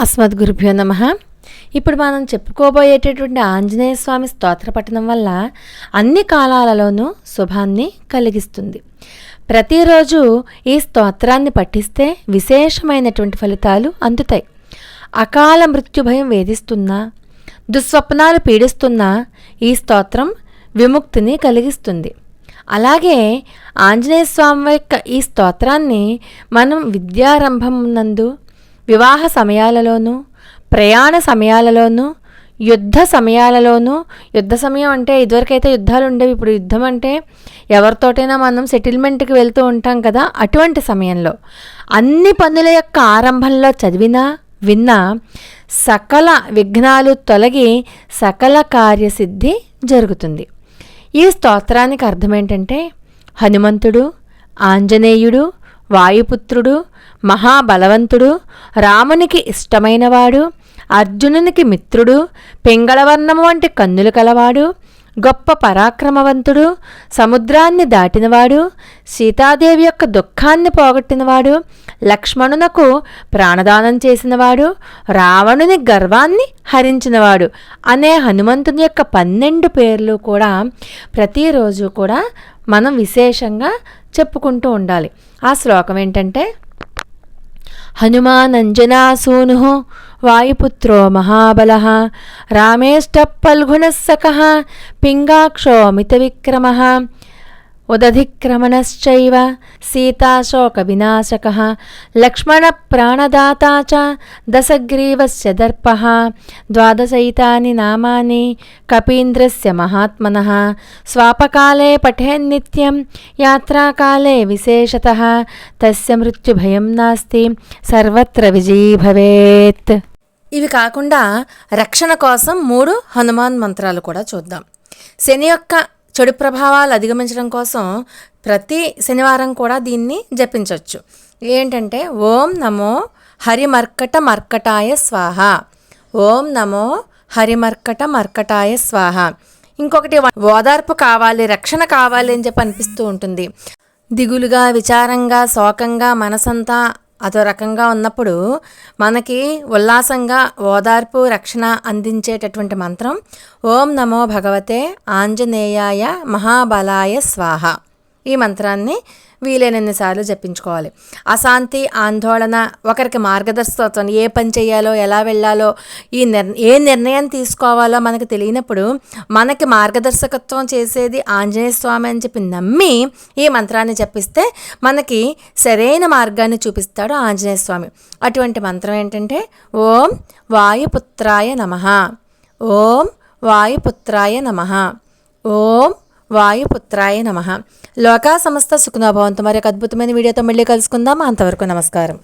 అస్మద్గురుభ్యో నమ. ఇప్పుడు మనం చెప్పుకోబోయేటటువంటి ఆంజనేయ స్వామి స్తోత్ర పఠనం వల్ల అన్ని కాలాలలోనూ శుభాన్ని కలిగిస్తుంది. ప్రతిరోజు ఈ స్తోత్రాన్ని పఠిస్తే విశేషమైనటువంటి ఫలితాలు అందుతాయి. అకాల మృత్యుభయం వేధిస్తున్నా దుస్వప్నాలు పీడిస్తున్నా ఈ స్తోత్రం విముక్తిని కలిగిస్తుంది. అలాగే ఆంజనేయ స్వామి యొక్క ఈ స్తోత్రాన్ని మనం విద్యారంభం నందు వివాహ సమయాలలోనూ ప్రయాణ సమయాలలోనూ యుద్ధ సమయాలలోనూ యుద్ధ సమయం అంటే ఇదివరకైతే యుద్ధాలు ఉండేవి ఇప్పుడు యుద్ధం అంటే ఎవరితోటైనా మనం సెటిల్మెంట్కి వెళ్తూ ఉంటాం కదా అటువంటి సమయంలో. అన్ని పనుల యొక్క ఆరంభంలో చదివినా విన్నా సకల విఘ్నాలు తొలగి సకల కార్యసిద్ధి జరుగుతుంది. ఈ స్తోత్రానికి అర్థం ఏంటంటే హనుమంతుడు ఆంజనేయుడు వాయుపుత్రుడు మహాబలవంతుడు రామునికి ఇష్టమైనవాడు అర్జునునికి మిత్రుడు పింగళవర్ణము వంటి కన్నులు కలవాడు గొప్ప పరాక్రమవంతుడు సముద్రాన్ని దాటినవాడు సీతాదేవి యొక్క దుఃఖాన్ని పోగొట్టినవాడు లక్ష్మణునకు ప్రాణదానం చేసినవాడు రావణుని గర్వాన్ని హరించినవాడు అనే హనుమంతుని యొక్క పన్నెండు పేర్లు కూడా ప్రతిరోజు కూడా మనం విశేషంగా చెప్పుకుంటూ ఉండాలి. ఆ శ్లోకం ఏంటంటే హనుమానంజనాసూను వాయుపుత్రో మహాబల రామేష్టఫల్గుణస్సక పింగాక్షోమితవిక్రమ ఉదధిక్రమణశ్చైవ సీతాశోకవినాశక లక్ష్మణప్రాణదాతా చ దశగ్రీవస్య దర్ప ద్వాదశైతాని నామాని కపీంద్రస్య మహాత్మన స్వాపకాలే పఠేన్నిత్యం యాత్రాకాలే విశేషత తస్య మృత్యుభయం నాస్తి సర్వత్ర విజయీ భవేత్ ఇవి కాకుండా రక్షణ కోసం మూడు హనుమాన్ మంత్రాలు కూడా చూద్దాం. శని యొక్క చెడు ప్రభావాలు అధిగమించడం కోసం ప్రతి శనివారం కూడా దీన్ని జపించవచ్చు ఏంటంటే ఓం నమో హరిమర్కట మర్కటాయ స్వాహ. ఓం నమో హరిమర్కట మర్కటాయ స్వాహ. ఇంకొకటి ఓదార్పు కావాలి రక్షణ కావాలి అని చెప్పి అనిపిస్తూ ఉంటుంది. దిగులుగా విచారంగా శోకంగా మనసంతా అదో రకంగా ఉన్నప్పుడు మనకి ఉల్లాసంగా ఓదార్పు రక్షణ అందించేటటువంటి మంత్రం ఓం నమో భగవతే ఆంజనేయాయ మహాబలాయ స్వాహ. ఈ మంత్రాన్ని వీలైనన్నిసార్లు జపించుకోవాలి. అశాంతి ఆందోళన ఒకరికి మార్గదర్శకత్వం ఏ పని చేయాలో ఎలా వెళ్ళాలో ఈ నిర్ ఏ నిర్ణయం తీసుకోవాలో మనకు తెలియనప్పుడు మనకి మార్గదర్శకత్వం చేసేది ఆంజనేయ స్వామి అని చెప్పి నమ్మి ఈ మంత్రాన్ని జపిస్తే మనకి సరైన మార్గాన్ని చూపిస్తాడు ఆంజనేయ స్వామి. అటువంటి మంత్రం ఏంటంటే ఓం వాయుపుత్రాయ నమ. ఓం వాయుపుత్రాయ నమ. ఓం వాయుపుత్రాయ నమ. లోకా సమస్త సుఖనోభవంతో మరి ఒక అద్భుతమైన వీడియోతో మళ్ళీ కలుసుకుందాం. అంతవరకు నమస్కారం.